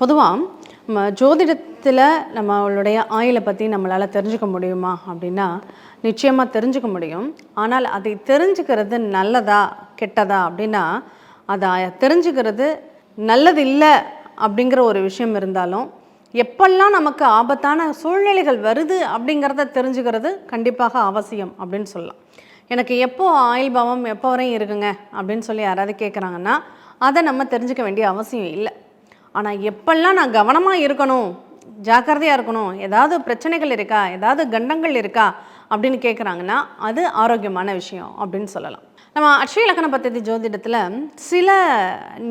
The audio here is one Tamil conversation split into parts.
பொதுவாக நம்ம ஜோதிடத்தில் நம்மளுடைய ஆயிலை பற்றி நம்மளால் தெரிஞ்சுக்க முடியுமா அப்படின்னா நிச்சயமாக தெரிஞ்சுக்க முடியும். ஆனால் அதை தெரிஞ்சுக்கிறது நல்லதா கெட்டதா அப்படின்னா அதை தெரிஞ்சுக்கிறது நல்லது இல்லை அப்படிங்கிற ஒரு விஷயம் இருந்தாலும் எப்பெல்லாம் நமக்கு ஆபத்தான சூழ்நிலைகள் வருது அப்படிங்கிறத தெரிஞ்சுக்கிறது கண்டிப்பாக அவசியம் அப்படின்னு சொல்லலாம். எனக்கு எப்போ ஆயில் பாவம் எப்போ வரையும் இருக்குங்க அப்படின்னு சொல்லி யாராவது கேட்குறாங்கன்னா அதை நம்ம தெரிஞ்சுக்க வேண்டிய அவசியம் இல்லை. ஆனால் எப்பெல்லாம் நான் கவனமாக இருக்கணும் ஜாக்கிரதையாக இருக்கணும் ஏதாவது பிரச்சனைகள் இருக்கா ஏதாவது கண்டங்கள் இருக்கா அப்படின்னு கேட்குறாங்கன்னா அது ஆரோக்கியமான விஷயம் அப்படின்னு சொல்லலாம். நம்ம அட்சய இலக்கண பദ്ധதி ஜோதிடத்தில் சில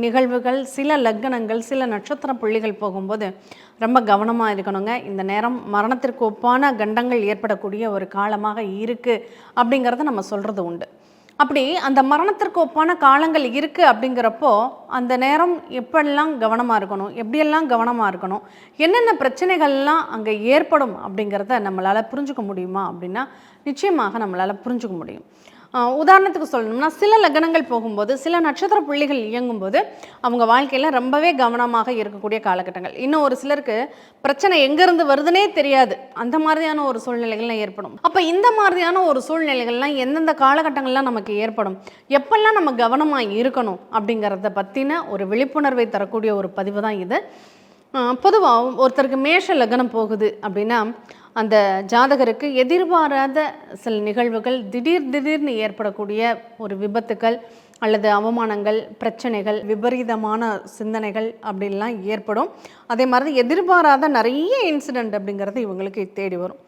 நிகழ்வுகள் சில லக்னங்கள் சில நட்சத்திர புள்ளிகள் போகும்போது ரொம்ப கவனமாக இருக்கணுங்க. இந்த நேரம் மரணத்திற்கு ஒப்பான கண்டங்கள் ஏற்படக்கூடிய ஒரு காலமாக இருக்குது அப்படிங்கிறத நம்ம சொல்கிறது உண்டு. அப்படி அந்த மரணத்திற்கு ஒப்பான காலங்கள் இருக்குது அப்படிங்கிறப்போ அந்த நேரம் எப்படிலாம் கவனமாக இருக்கணும்? எப்படியெல்லாம் கவனமாக இருக்கணும்? என்னென்ன பிரச்சனைகள்லாம் அங்கே ஏற்படும் அப்படிங்கிறத நம்மளால் புரிஞ்சுக்க முடியுமா அப்படின்னா நிச்சயமாக நம்மளால் புரிஞ்சுக்க முடியும். உதாரணத்துக்கு சொல்லணும்னா சில லக்னங்கள் போகும்போது சில நட்சத்திர புள்ளிகள் இயங்கும்போது அவங்க வாழ்க்கையில் ரொம்பவே கவனமாக இருக்கக்கூடிய காலகட்டங்கள். இன்னும் ஒரு சிலருக்கு பிரச்சனை எங்கேருந்து வருதுன்னே தெரியாது. அந்த மாதிரியான ஒரு சூழ்நிலைகள்லாம் ஏற்படும். அப்போ இந்த மாதிரியான ஒரு சூழ்நிலைகள்லாம் எந்தெந்த காலகட்டங்கள்லாம் நமக்கு ஏற்படும்? எப்பெல்லாம் நம்ம கவனமாக இருக்கணும் அப்படிங்கிறத பற்றின ஒரு விழிப்புணர்வை தரக்கூடிய ஒரு பதிவு தான் இது. பொதுவாக ஒருத்தருக்கு மேஷ லக்னம் போகுது அப்படின்னா அந்த ஜாதகருக்கு எதிர்பாராத சில நிகழ்வுகள் திடீர் திடீர்னு ஏற்படக்கூடிய ஒரு விபத்துக்கள் அல்லது அவமானங்கள் பிரச்சனைகள் விபரீதமான சிந்தனைகள் அப்படின்லாம் ஏற்படும். அதே மாதிரி எதிர்பாராத நிறைய இன்சிடெண்ட் அப்படிங்கிறது இவங்களுக்கு தேடி வரும்.